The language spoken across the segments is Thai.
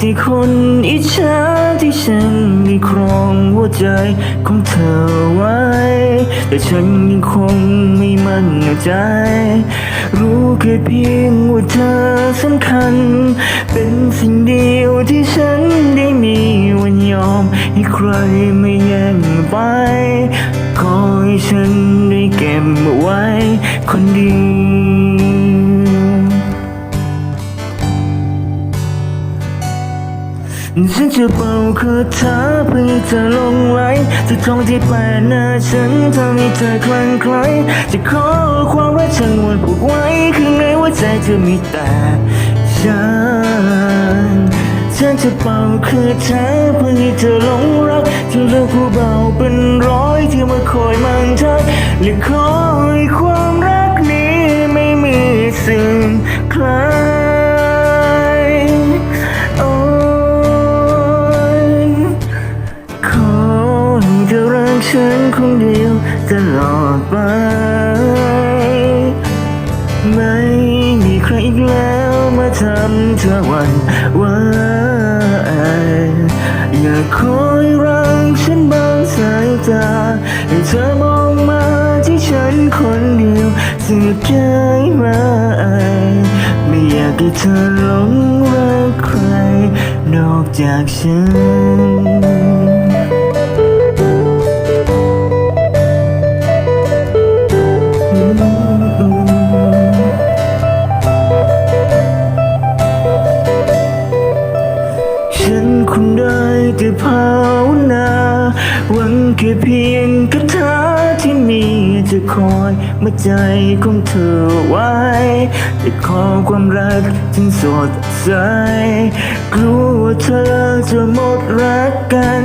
แต่คนอิจฉาที่ฉันได้ครองหัวใจของเธอไว้ แต่ฉันยังคงไม่มั่นใจ รู้แค่เพียงว่าเธอสำคัญ เป็นสิ่งเดียวที่ฉันได้มีวันยอม ให้ใครไม่แย่งไปขอให้ฉันได้เก็บไว้คนเดียว จะเป่าคาถาเพื่อเธอลงไหลจะท่องที่แปลหน้าฉันทำให้เธอคลั่งไคล้จะขอความรักฉันวนผูกไว้ข้างในหัวใจเธอมีแต่ฉันฉันจะเป่าคาถาเพื่อให้เธอหลงรักที่เลือกผู้เบาเป็นร้อยที่มาคอยมันทักและขอให้ความรักนี้ไม่มีสิ่งคลาย เธอหวันไหวอย่าคอยรังฉันบางสายตาให้เธอมองมาที่ฉันคนเดียวสุดใจไหมไม่อยากให้เธอหลงรักใครนอกจากฉัน ฉันได้แต่ภาวนาหวังแค่เพียงคาถาที่มีจะคอยมาใจของเธอไว้จะขอความรักจึงสดใสกลัวว่าเธอจะหมดรักกัน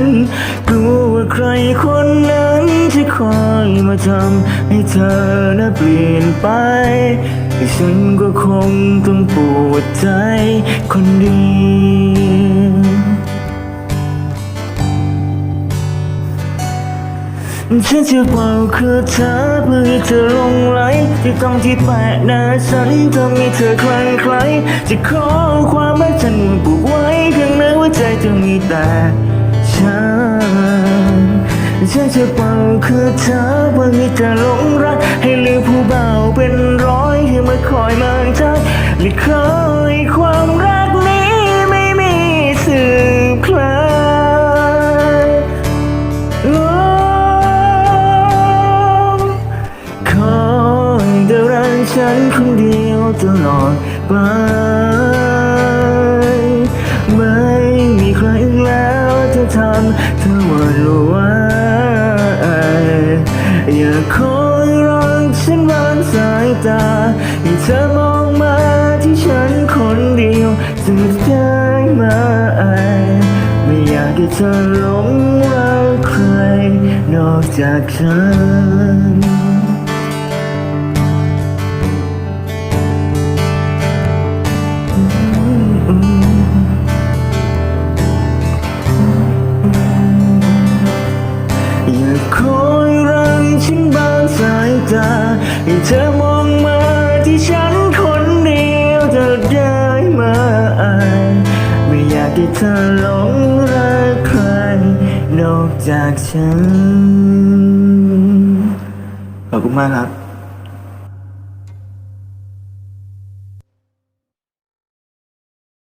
กลัวว่าใครคนนั้นจะคอยมาทำให้เธอน่ะเปลี่ยนไปฉันก็คงต้องปวดใจคนเดียว ฉันจะเป่าคาถาเพื่อให้เธอลงไหลที่ต้องที่แปะหน้าฉันทำให้เธอคลั่งไคล้จะขอความรักฉันปลูกไว้ข้างในหัวใจจะมีแต่ฉันฉันจะเป่าคาถาเพื่อให้เธอลงรัก ให้ลืมผู้เบาเป็นร้อยที่มาคอยมันทักและขอให้ความ คนเดียวตลอดไป ไม่มีใครอีกแล้วจะทำเธอหวั่นไหวอย่าคอยรักฉันวางสายตาให้เธอมองมาที่ฉันคนเดียวสุดใจไหมไม่อยากให้เธอหลงรักใครนอกจากฉัน ให้เธอมองมาที่ฉันคนเดียวเธอได้ไหมไม่อยากให้เธอหลงรักใคร นอกจากฉันขอบคุณมากครับ